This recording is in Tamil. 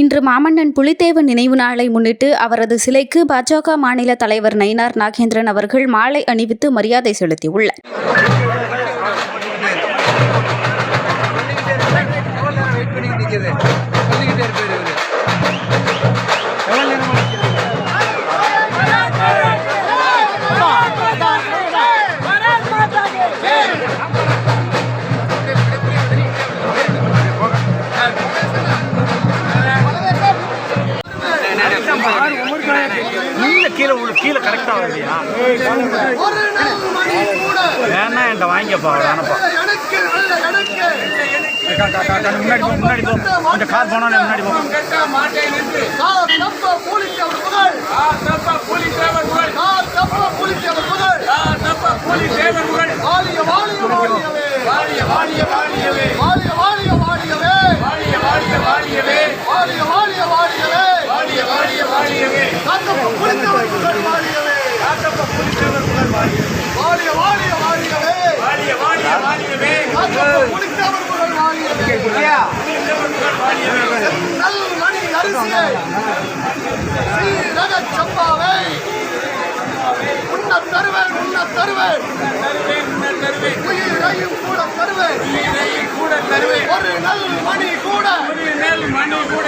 இன்று மாமன்னன் புலித்தேவன் நினைவு நாளை முன்னிட்டு அவரது சிலைக்கு பாஜக மாநில தலைவர் நயினார் நாகேந்திரன் அவர்கள் மாலை அணிவித்து மரியாதை செலுத்தியுள்ளார். எவ்வளோ வெயிட் பண்ணிக்கிட்டு நிற்கிறது சொல்லிக்கிட்டே கீழே உள்ள கீழே கரெக்டாக வரலையா வேணா என்கிட்ட வாங்கிக்கப்பா வேணப்பா முன்னாடி போ முன்னாடி போ. கொஞ்சம் கார் போனோம் முன்னாடி போ. சம்பாவை உன்ன தருவேன் உன்ன தருவேன் உயிரையும் கூட தருவேன் கூட தருவேன் ஒரு நல் மணி கூட நெல் மணி கூட.